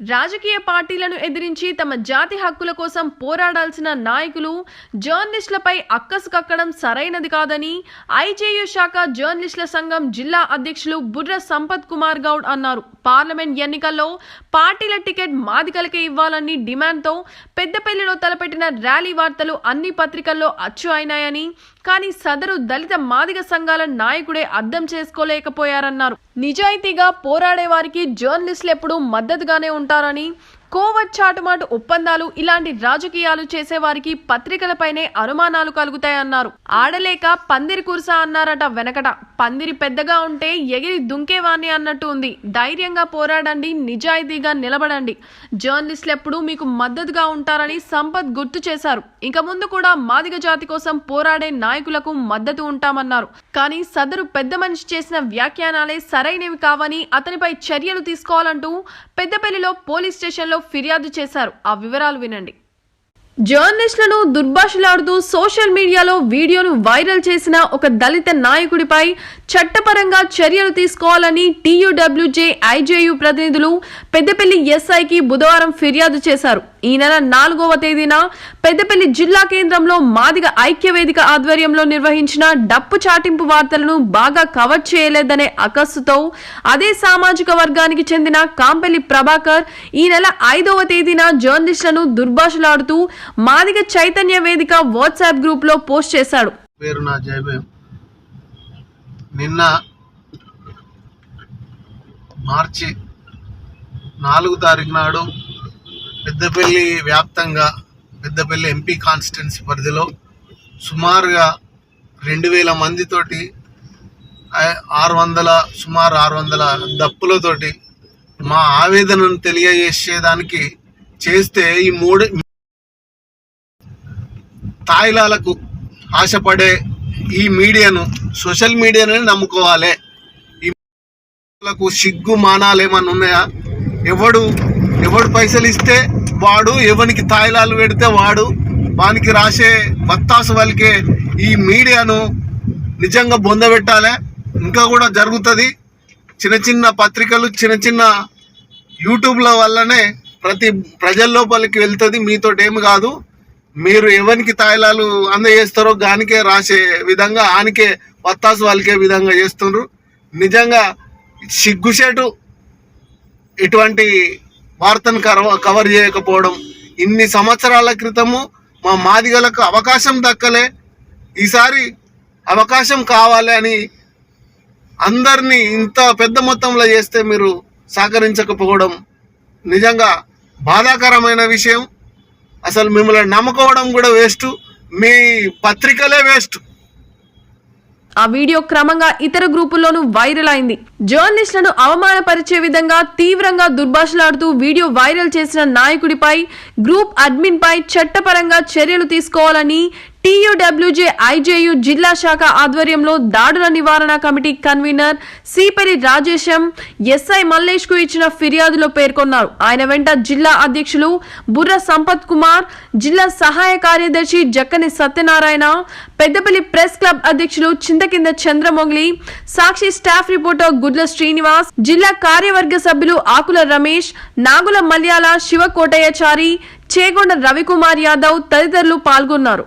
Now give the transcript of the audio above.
రాజకీయ పార్టీలను ఎదిరించి తమ జాతి హక్కుల కోసం పోరాడాల్సిన నాయకులు జర్నలిస్టులపై అక్కసు కక్కడం సరైనది కాదని ఐజేయు శాఖ జర్నలిస్టుల సంఘం జిల్లా అధ్యక్షులు బుర్ర సంపత్ కుమార్ గౌడ్ అన్నారు. పార్లమెంట్ ఎన్నికల్లో పార్టీల టికెట్ మాదికలకే ఇవ్వాలని డిమాండ్తో పెద్దపల్లిలో తలపెట్టిన ర్యాలీ వార్తలు అన్ని పత్రికల్లో అచ్చు అయినాయని కానీ సదరు దళిత మాదిగ సంఘాల నాయకుడే అర్థం చేసుకోలేకపోయారన్నారు. నిజాయితీగా పోరాడే వారికి జర్నలిస్టులు ఎప్పుడూ మద్దతుగానే ఉంటారని కోవట్ చాటుమాటు ఒప్పందాలు ఇలాంటి రాజకీయాలు చేసేవారికి పత్రికలపైనే అనుమానాలు కలుగుతాయన్నారు. ఆడలేక పందిరి కురుసా అన్నారట వెనకట. పందిరి పెద్దగా ఉంటే ఎగిరి దుంకేవాణ్ణి అన్నట్టు ఉంది. ధైర్యంగా పోరాడండి నిజాయితీగా నిలబడండి. జర్నలిస్టులు ఎప్పుడూ మీకు మద్దతుగా ఉంటారని సంపత్ గుర్తు చేశారు. ఇక ముందు కూడా మాదిగ జాతి కోసం పోరాడే నాయకులకు మద్దతు ఉంటామన్నారు. కానీ సదరు పెద్ద మనిషి చేసిన వ్యాఖ్యానాలే సరైనవి కావని అతనిపై చర్యలు తీసుకోవాలంటూ పెద్దపల్లిలో పోలీస్ స్టేషన్లో ఫిర్యాదు చేశారు. ఆ వివరాలు వినండి. జర్నలిస్టులను దుర్భాషలాడుతూ సోషల్ మీడియాలో వీడియోను వైరల్ చేసిన ఒక దళిత నాయకుడిపై చట్టపరంగా చర్యలు తీసుకోవాలని టీయూడబ్ల్యూజే ఐజేయు ప్రతినిధులు పెద్దపల్లి ఎస్ఐకి బుధవారం ఫిర్యాదు చేశారు. ఈ నెల నాలుగవ తేదీన పెద్దపల్లి జిల్లా కేంద్రంలో మాదిగ ఐక్యవేదిక ఆధ్వర్యంలో నిర్వహించిన డప్పు చాటింపు వార్తలను బాగా కవర్ చేయలేదనే అకస్సుతో అదే సామాజిక వర్గానికి చెందిన కాంపెల్లి ప్రభాకర్ ఈ నెల ఐదవ తేదీన జర్నలిస్టులను దుర్భాషలాడుతూ మాదిగ చైతన్య వేదిక వాట్సాప్ గ్రూప్లో పోస్ట్ చేశాడు. నిన్న మార్చి నాలుగు తారీఖు నాడు పెద్దపల్లి వ్యాప్తంగా పెద్దపల్లి ఎంపీ కాన్స్టిట్యున్సీ పరిధిలో సుమారుగా రెండు వేల మందితోటి ఆరు వందల సుమారు ఆరు వందల దప్పులతోటి మా ఆవేదనను తెలియజేసేదానికి చేస్తే ఈ మూడు తాయిలాలకు ఆశపడే ఈ మీడియాను సోషల్ మీడియాని నమ్ముకోవాలి. ఈ సిగ్గు మానాలు ఏమన్నా ఉన్నాయా? ఎవడు ఎవడు పైసలు ఇస్తే వాడు ఎవనికి తాయిలాలు పెడితే వాడు వానికి రాసే బత్తాసు వాళ్ళకే ఈ మీడియాను నిజంగా బొందబెట్టాలి ఇంకా కూడా జరుగుతుంది. చిన్న చిన్న పత్రికలు చిన్న చిన్న యూట్యూబ్ల వల్లనే ప్రతి ప్రజల లోపలికి వెళ్తుంది. మీతో ఏమి కాదు. మీరు ఎవరికి తాయిలాలు అందజేస్తారో గానికే రాసే విధంగా ఆనికే వత్తాసు వాళ్ళకే విధంగా చేస్తున్నారు నిజంగా సిగ్గుసేటు ఇటువంటి వార్తను కవర్ చేయకపోవడం. ఇన్ని సంవత్సరాల క్రితము మా మాదిగలకు అవకాశం దక్కలే. ఈసారి అవకాశం కావాలి అని అందరినీ ఇంత పెద్ద మొత్తంలో చేస్తే మీరు సహకరించకపోవడం నిజంగా బాధాకరమైన విషయం. అసలు మిమ్మల్ని నమ్ముకోవడం కూడా వేస్ట్. మీ పత్రికలే వేస్ట్. ఆ వీడియో క్రమంగా ఇతర గ్రూపుల్లోనూ వైరల్ అయింది. జర్నలిస్టులను అవమానపరిచే విధంగా తీవ్రంగా దుర్భాషలాడుతూ వీడియో వైరల్ చేసిన నాయకుడిపై గ్రూప్ అడ్మిన్ పై చట్టపరంగా చర్యలు తీసుకోవాలని టీయూడబ్ల్యూజే ఐజేయు జిల్లా శాఖ ఆధ్వర్యంలో దాడుల నివారణ committee convener Sipari Rajesham SI మల్లేష్కు ఇచ్చిన ఫిర్యాదులో పేర్కొన్నారు. ఆయన వెంట జిల్లా అధ్యక్షులు బుర్ర సంపత్ కుమార్ జిల్లా సహాయ కార్యదర్శి జక్కని సత్యనారాయణ పెద్దపల్లి ప్రెస్ క్లబ్ అధ్యక్షులు చింతకింద చంద్రమొగ్లి సాక్షి స్టాఫ్ రిపోర్టర్ గుడ్ల శ్రీనివాస్ జిల్లా కార్యవర్గ సభ్యులు ఆకుల రమేష్ నాగుల మల్యాల శివ కోటయ్యచారి చేగొండ రవికుమార్ యాదవ్ తదితరులు పాల్గొన్నారు.